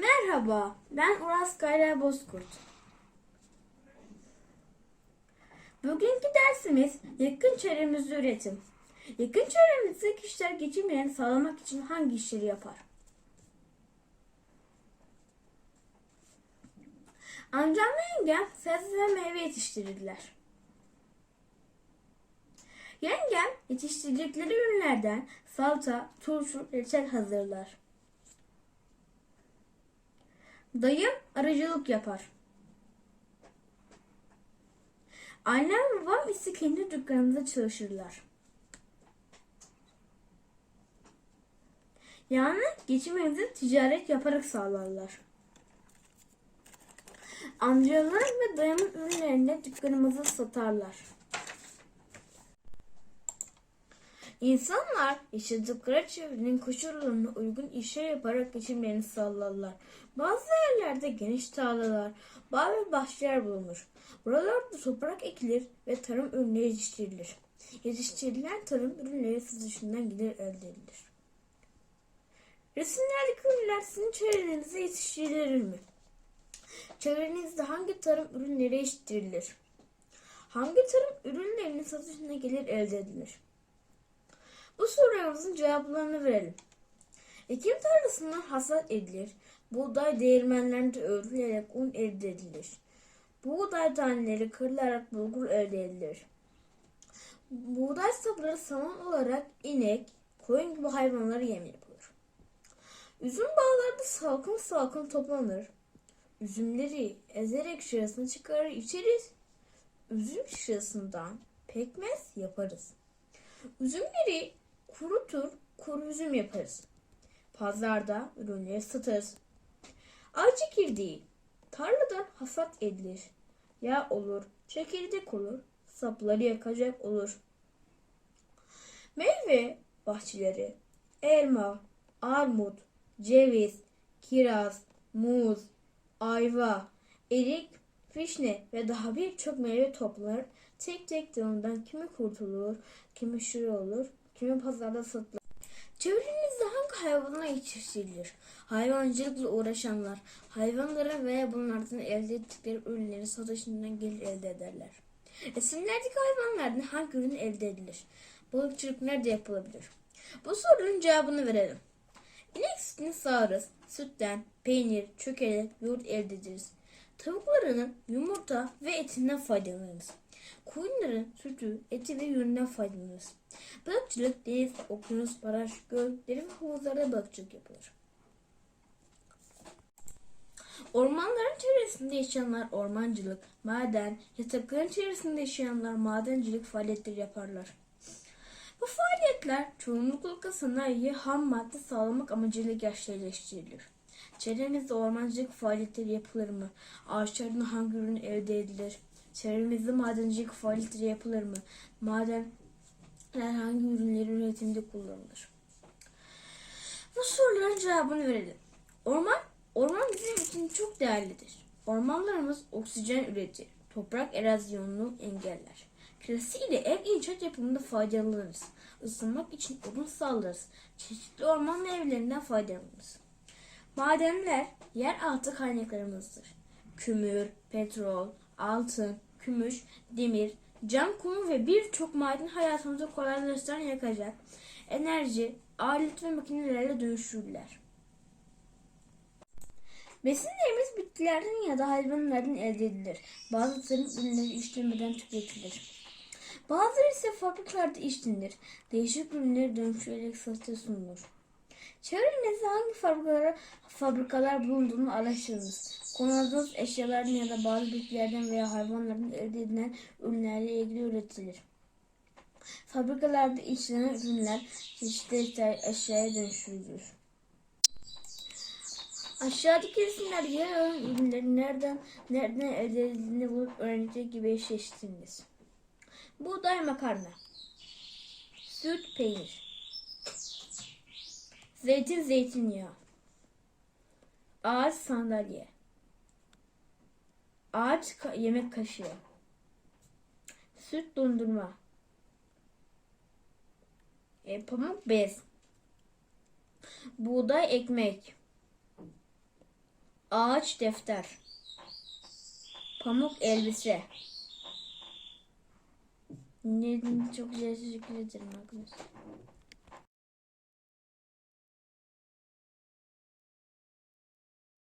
Merhaba, ben Uras Kayra Bozkurt. Bugünkü dersimiz yakın çevremizde üretim. Yakın çevremizde kişiler geçimlerini sağlamak için hangi işleri yapar? Amcam ve yengem sebze ve meyve yetiştirirler. Yengem yetiştirdikleri ürünlerden salça, turşu, reçel hazırlar. Dayım arıcılık yapar. Annem ve babam ise kendi dükkanında çalışırlar. Yani geçimimizi ticaret yaparak sağlarlar. Amcalarım ve dayımın ürünlerini dükkanımızda satarlar. İnsanlar yaşadıkları çevrenin koşullarına uygun işler yaparak geçimlerini sağlarlar. Bazı yerlerde geniş tarlalar, bağ ve bahçeler bulunur. Buralarda toprak ekilir ve tarım ürünleri yetiştirilir. Yetiştirilen tarım ürünleri satışından gelir elde edilir. Resimlerdeki ürünler sizin çevrenizde yetiştirilir mi? Çevrenizde hangi tarım ürünleri yetiştirilir? Hangi tarım ürünlerinin satışına gelir elde edilir? Sorularımızın cevaplarını verelim. Ekim tarlasından hasat edilir. Buğday değirmenlerinde öğrülerek un elde edilir. Buğday taneleri kırılarak bulgur elde edilir. Buğday sapları saman olarak inek, koyun gibi hayvanlara yem yapılır. Üzüm bağlarda salkım salkım toplanır. Üzümleri ezerek şırasını çıkarır içeriz. Üzüm şırasından pekmez yaparız. Üzümleri kurutur, kuru üzüm yaparız. Pazarda ürünleri satarız. Ay çekirdeği tarladan hasat edilir. Yağ olur, çekirdek olur, sapları yakacak olur. Meyve bahçeleri elma, armut, ceviz, kiraz, muz, ayva, erik, vişne ve daha birçok meyve toplar. Tek tek dalından kimi kurtulur, kimi şuru olur, kimi pazarda satılır. Çevrenizde hangi hayvanlar yetiştirilir? Hayvancılıkla uğraşanlar hayvanları veya bunlardan elde ettikleri ürünleri satışından gelir elde ederler. Resimlerdeki hayvanlardan hangi ürün elde edilir? Balıkçılık nerede yapılabilir? Bu sorunun cevabını verelim. İnek sütünü sağarız. Sütten, peynir, çökelek, yoğurt elde ederiz. Tavuklarının yumurta ve etinden faydalanırız. Koyunların sütü, eti ve yününden faydalanırız. Balıkçılık deniz, okyanus, baraj, göl, derin havuzlarda balıkçılık yapılır. Ormanların çevresinde yaşayanlar ormancılık, maden, yatakların çevresinde yaşayanlar madencilik faaliyetleri yaparlar. Bu faaliyetler çoğunlukla sanayiye ham madde sağlamak amacıyla gerçekleştirilir. Çevremizde ormancılık faaliyetleri yapılır mı? Ağaçlardan hangi ürün elde edilir? Çevremizde madencilik faaliyetleri yapılır mı? Maden herhangi ürünlerin üretiminde kullanılır. Bu soruların cevabını verelim. Orman, orman bizim için çok değerlidir. Ormanlarımız oksijen üretir. Toprak erozyonunu engeller. Klasiğiyle ev inşaat yapımında faydalanırız. Isınmak için odun sağlarız. Çeşitli orman meyvelerinden faydalanırız. Madenler yeraltı kaynaklarımızdır. Kömür, petrol, altın, gümüş, demir, cam kumu ve birçok maden hayatımızı kolaylaştıran yakacak enerji, alet ve makinelerle dönüştürürler. Besinlerimiz bitkilerden ya da hayvanlardan elde edilir. Bazı tarım ürünleri işlemeden tüketilir. Bazıları ise fabrikalarda işlenir. Değişik ürünleri dönüştürerek satışa sunulur. Çevrenizde hangi fabrikalar, fabrikalar bulunduğunu araştırınız. Kullandığınız eşyalardan ya da bazı bitkilerden veya hayvanlardan elde edilen ürünlerle ilgili üretilir. Fabrikalarda işlenen ürünler çeşitli eşyaya dönüştürülür. Aşağıdaki resimler yer alan ürünlerin nereden nereden elde edildiğini bulup öğrenecek gibi eşleştiriniz. Buğday makarna, süt peynir, zeytin zeytinyağı, ağaç sandalye, ağaç ka- yemek kaşığı, süt dondurma, e, pamuk bez, buğday ekmek, Ağaç defter. Pamuk elbise. Ne, çok güzel teşekkür ederim arkadaşlar.